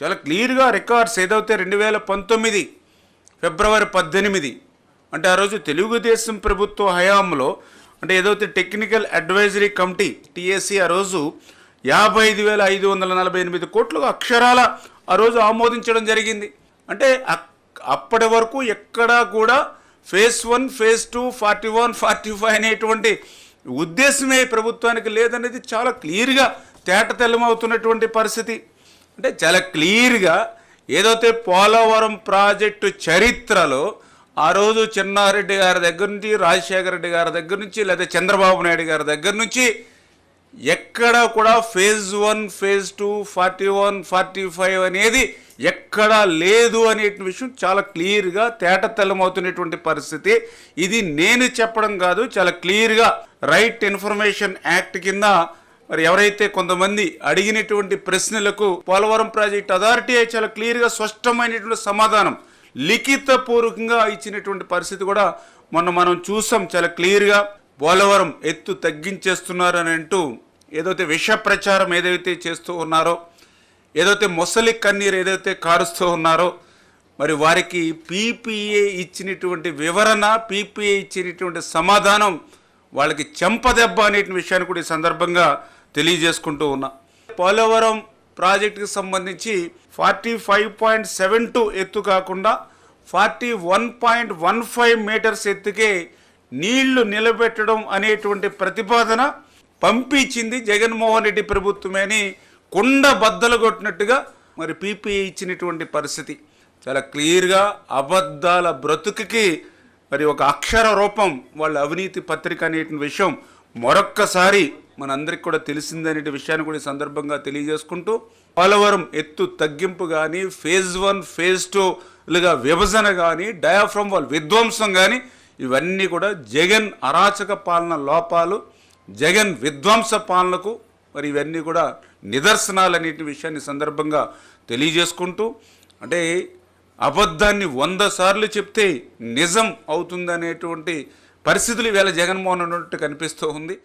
చాలా క్లియర్గా రికార్డ్స్ ఏదైతే రెండు వేల పంతొమ్మిది ఫిబ్రవరి పద్దెనిమిది అంటే ఆ రోజు తెలుగుదేశం ప్రభుత్వ హయాంలో అంటే ఏదైతే టెక్నికల్ అడ్వైజరీ కమిటీ టీఎస్సీ ఆ రోజు యాభై ఐదు వేల ఐదు వందల నలభై ఎనిమిది కోట్లు అక్షరాల ఆ రోజు ఆమోదించడం జరిగింది. అంటే అక్- అప్పటి వరకు ఎక్కడా కూడా phase one phase two forty one forty five అనేటువంటి ఉద్దేశమే ప్రభుత్వానికి లేదనేది చాలా క్లియర్గా తేటతెల్లమవుతున్నటువంటి పరిస్థితి. అంటే చాలా క్లియర్గా ఏదైతే పోలవరం ప్రాజెక్టు చరిత్రలో ఆ రోజు చిన్నారెడ్డి గారి దగ్గర నుంచి రాజశేఖర రెడ్డి గారి దగ్గర నుంచి లేదా చంద్రబాబు నాయుడు గారి దగ్గర నుంచి ఎక్కడ కూడా phase one phase two forty one forty five అనేది ఎక్కడా లేదు అనే విషయం చాలా క్లియర్గా తేటతెల్లమవుతున్నటువంటి పరిస్థితి. ఇది నేను చెప్పడం కాదు చాలా క్లియర్గా రైట్ ఇన్ఫర్మేషన్ యాక్ట్ కింద మరి ఎవరైతే కొంతమంది అడిగినటువంటి ప్రశ్నలకు పోలవరం ప్రాజెక్ట్ అథారిటీ చాలా క్లియర్గా స్పష్టమైనటువంటి సమాధానం లిఖితపూర్వకంగా ఇచ్చినటువంటి పరిస్థితి కూడా మొన్న మనం చూసాం. చాలా క్లియర్గా పోలవరం ఎత్తు తగ్గించేస్తున్నారని అంటూ ఏదైతే విష ప్రచారం ఏదైతే చేస్తూ ఉన్నారో ఏదైతే మొసలి కన్నీరు ఏదైతే కారుస్తూ ఉన్నారో మరి వారికి పీపీఏ ఇచ్చినటువంటి వివరణ పీపీఏ ఇచ్చినటువంటి సమాధానం వాళ్ళకి చెంపదెబ్బ అనే విషయాన్ని కూడా ఈ సందర్భంగా తెలియజేసుకుంటూ ఉన్నా. పోలవరం ప్రాజెక్టుకి సంబంధించి forty five point seven two ఎత్తు కాకుండా forty one point one five metres ఎత్తుకే నీళ్ళు నిలబెట్టడం అనేటువంటి ప్రతిపాదన పంపించింది జగన్మోహన్ రెడ్డి ప్రభుత్వమే అని కుండ బద్దలు కొట్టినట్టుగా మరి పీపీఐ ఇచ్చినటువంటి పరిస్థితి. చాలా క్లియర్గా అబద్ధాల బ్రతుకుకి మరి ఒక అక్షర రూపం వాళ్ళ అవినీతి పత్రిక అనేటువంటి విషయం మరొక్కసారి మనందరికి కూడా తెలిసిందనే విషయాన్ని కూడా ఈ సందర్భంగా తెలియజేసుకుంటూ పోలవరం ఎత్తు తగ్గింపు కానీ ఫేజ్ వన్ ఫేజ్ టూలుగా విభజన కానీ డయాఫ్రమ్ వాల్ విధ్వంసం కానీ ఇవన్నీ కూడా జగన్ అరాచక పాలన లోపాలు జగన్ విధ్వంస పాలనకు మరి ఇవన్నీ కూడా నిదర్శనాలు అనేటి విషయాన్ని సందర్భంగా తెలియజేసుకుంటూ అంటే అబద్ధాన్ని వంద సార్లు చెప్తే నిజం అవుతుందనేటువంటి పరిస్థితులు ఈవేళ జగన్మోహన్ ఉన్నట్టు కనిపిస్తూ ఉంది.